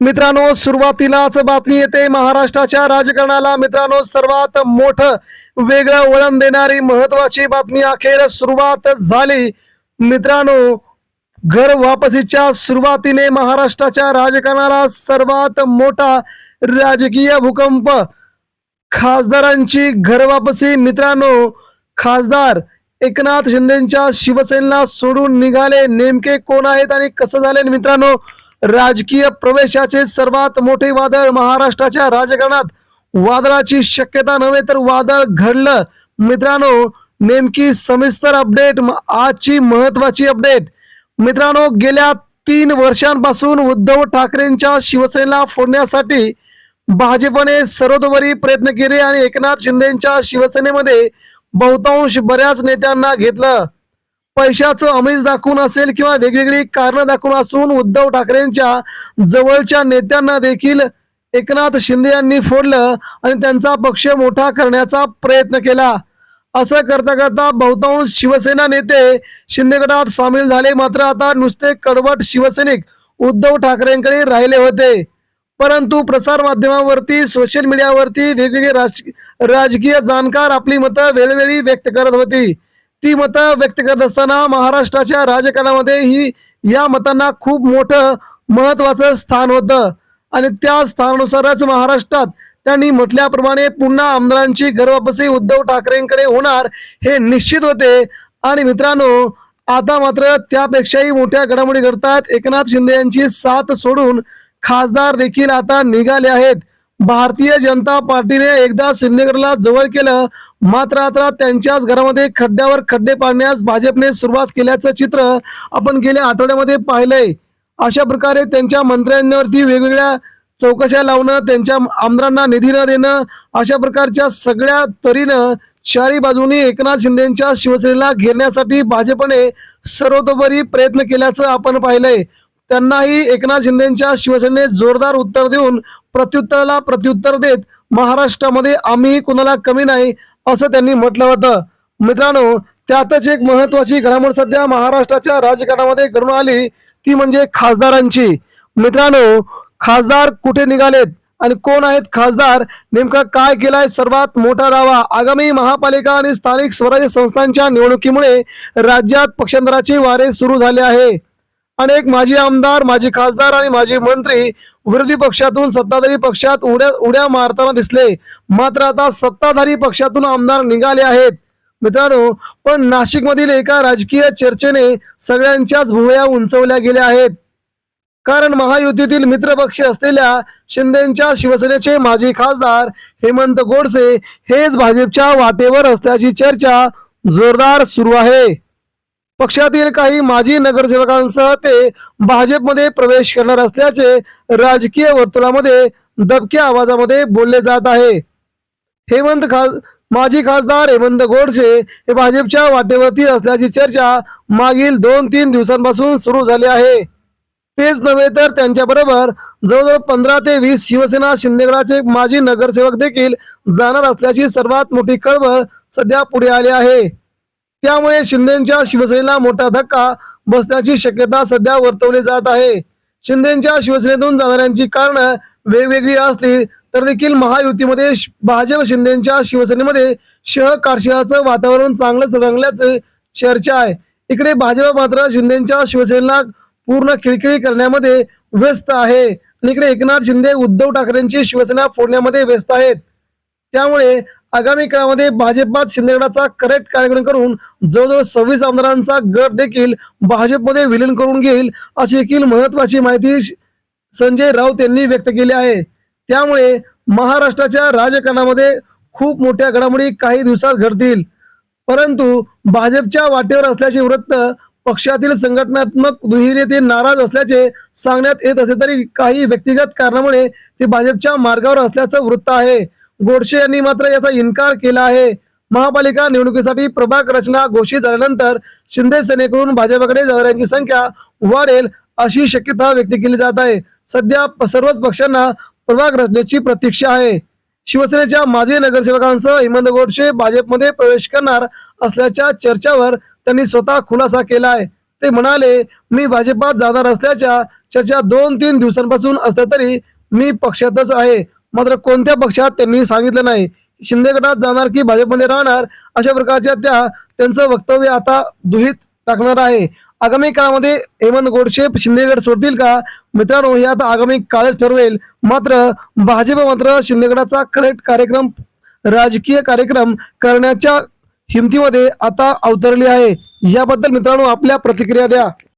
मित्रांनो सुरुवातीलाच बातमी येते. महाराष्ट्राच्या राजकारणाला मित्रांनो सर्वात मोठं वेगळं वळण देणारी महत्वाची बातमी अखेर सुरुवात झाली. मित्रांनो घर वापसीच्या सुरुवातीने महाराष्ट्राच्या राजकारणाला सर्वात मोठा राजकीय भूकंप. खासदारांची घर वापसी मित्रांनो खासदार एकनाथ शिंदेच्या शिवसेनेला सोडून निघाले. नेमके कोण आहेत आणि कसं झाले मित्रांनो? राजकीय प्रवेशाचे सर्वात मोठे वादळ महाराष्ट्राच्या राजकारणात वादळाची शक्यता नव्हे तर वादळ घडलं. मित्रांनो नेमकी सविस्तर अपडेट आजची महत्वाची अपडेट. मित्रांनो गेल्या तीन वर्षांपासून उद्धव ठाकरेंच्या शिवसेनेला फोडण्यासाठी भाजपने सर्वतोपरी प्रयत्न केले आणि एकनाथ शिंदेच्या शिवसेनेमध्ये बहुतांश बऱ्याच नेत्यांना घेतलं. पैशाचं अमीष दाखवून असेल किंवा वेगवेगळी कारणं दाखवून असून उद्धव ठाकरेंच्या जवळच्या नेत्यांना देखील एकनाथ शिंदे यांनी फोडलं आणि त्यांचा पक्ष मोठा करण्याचा प्रयत्न केला. असं करता करता बहुतांश शिवसेना नेते शिंदे गटात सामील झाले. मात्र आता नुसते कडवट शिवसैनिक उद्धव ठाकरेंकडे राहिले होते. परंतु प्रसार माध्यमावरती सोशल मीडियावरती वेगवेगळे राजकीय जाणकार आपली मतं वेळोवेळी व्यक्त करत होती. ती मतं व्यक्त करत असताना महाराष्ट्राच्या राजकारणामध्ये ही या मतांना खूप मोठं महत्वाचं स्थान होतं. आणि त्या स्थानानुसारच महाराष्ट्रात त्यांनी म्हटल्याप्रमाणे पुन्हा आमदारांची घरवापसी उद्धव ठाकरेंकडे होणार हे निश्चित होते. आणि मित्रांनो आता मात्र त्यापेक्षाही मोठ्या घडामोडी घडतात. एकनाथ शिंदे यांची साथ सोडून खासदार देखील आता निघाले आहेत. भारतीय जनता पार्टीने एकदा सिंदेगडला जवळ केलं मात्र आता त्यांच्याच घरामध्ये खड्ड्यावर खड्डे पाडण्यास भाजपने सुरुवात केल्याचं चित्र आपण गेल्या आठवड्यामध्ये पाहिलंय. अशा प्रकारे त्यांच्या मंत्र्यांवरती वेगवेगळ्या चौकशा लावणं त्यांच्या आमदारांना निधी न देणं अशा प्रकारच्या सगळ्या तरीनं चारी बाजूनी एकनाथ शिंदेच्या शिवसेनेला घेरण्यासाठी भाजपने सर्वतोपरी प्रयत्न केल्याचं आपण पाहिलंय. त्यांनाही एकनाथ शिंदेच्या शिवसेनेत जोरदार उत्तर देऊन प्रत्युत्तराला प्रत्युत्तर देत महाराष्ट्रामध्ये आम्ही कुणाला कमी नाही असं त्यांनी म्हटलं होतं. मित्रांनो त्यातच एक महत्वाची घडामोड सध्या महाराष्ट्राच्या राजकारणामध्ये घडून आली ती म्हणजे खासदारांची. मित्रांनो खासदार कुठे निघालेत आणि कोण आहेत खासदार नेमका काय केलाय सर्वात मोठा दावा? आगामी महापालिका आणि स्थानिक स्वराज्य संस्थांच्या निवडणुकीमुळे राज्यात पक्षांतराचे वारे सुरू झाले आहे. अनेक माजी आमदार माजी खासदार आणि माजी मंत्री विरोधी पक्षातून सत्ताधारी पक्षात उड्या उड्या मारताना दिसले. मात्र आता सत्ताधारी पक्षातून आमदार निघाले आहेत. मित्रांनो पण नाशिक मधील एका राजकीय चर्चेने सगळ्यांच्याच भुवया उंचवल्या गेल्या आहेत. कारण महायुतीतील मित्रपक्ष असलेल्या शिंदेच्या शिवसेनेचे माजी खासदार हेमंत गोडसे हेच भाजपच्या वाटेवर असल्याची चर्चा जोरदार सुरू आहे. पक्षातील काही माजी नगरसेवकांसह ते भाजपमध्ये प्रवेश करणार असल्याचे राजकीय वर्तुळामध्ये दबक्या आवाजामध्ये बोलले जात आहे. हेमंत खास माजी खासदार हेमंत गोडसे हे भाजपच्या वाटेवरती असल्याची चर्चा मागील दोन तीन दिवसांपासून सुरू झाली आहे. तेच नव्हे तर त्यांच्याबरोबर जवळजवळ पंधरा ते वीस शिवसेना शिंदेगडाचे माजी नगरसेवक देखील जाणार असल्याची सर्वात मोठी कळवळ सध्या पुढे आली आहे. त्यामुळे शिंदेच्या शिवसेनेला मोठा धक्का बसण्याची शक्यता सध्या वर्तवली जात आहे. शिंदेच्या शिवसेनेतून जाणाऱ्यांची कारणं वेगवेगळी असली तर देखील महायुतीमध्ये भाजप शिंदेच्या शिवसेनेमध्ये शह कारशिहाचं वातावरण चांगलंच रंगल्याचं चर्चा आहे. इकडे भाजप मात्र शिंदेच्या शिवसेनेला पूर्ण खिळखिळी करण्यामध्ये व्यस्त आहे. आणि इकडे एकनाथ शिंदे उद्धव ठाकरेंची शिवसेना फोडण्यामध्ये व्यस्त आहेत. त्यामुळे आगामी काळामध्ये भाजपात शिंदेगडाचा करेक्ट कार्यक्रम करून जवळजवळ सव्वीस आमदारांचा गट देखील भाजपमध्ये विलीन करून घेईल अशी देखील महत्वाची माहिती संजय राऊत यांनी व्यक्त केली आहे. त्यामुळे महाराष्ट्राच्या राजकारणामध्ये खूप मोठ्या घडामोडी काही दिवसात घडतील. परंतु भाजपच्या वाटेवर असल्याचे वृत्त पक्षातील संघटनात्मक दुहेरी ते नाराज असल्याचे सांगण्यात येत असे तरी काही व्यक्तिगत कारणामुळे ते भाजपच्या मार्गावर असल्याचं वृत्त आहे. गोडसे यांनी मात्र याचा इन्कार केला आहे. महापालिका निवडणुकीसाठी प्रभाग रचना घोषित झाल्यानंतर शिंदे सेनेकडून भाजपकडे जाणाऱ्यांची संख्या वाढेल अशी शक्यता व्यक्त केली जात आहे. सध्या प- सर्वच पक्षांना प्रभाग रचनेची प्रतीक्षा आहे. शिवसेनेच्या माजी नगरसेवकांसह हेमंत गोडसे भाजपमध्ये प्रवेश करणार असल्याच्या चर्चावर त्यांनी स्वतः खुलासा केला आहे. ते म्हणाले मी भाजपात जाणार असल्याच्या चर्चा दोन तीन दिवसांपासून असल्या तरी मी पक्षातच आहे. मात्र कोणत्या पक्षात त्यांनी सांगितलं नाही. शिंदे गटात जाणार की भाजपमध्ये राहणार अशा प्रकारच्या त्या त्यांचं वक्तव्य आता दुहित टाकणार आहे. आगामी काळामध्ये हेमंत गोडसे शिंदेगड सोडतील का? मित्रांनो हे आता आगामी काळच ठरवेल. मात्र भाजप मात्र शिंदेगडाचा करेक्ट कार्यक्रम राजकीय कार्यक्रम करण्याच्या हिमतीमध्ये आता अवतरली आहे. याबद्दल मित्रांनो आपल्या प्रतिक्रिया द्या.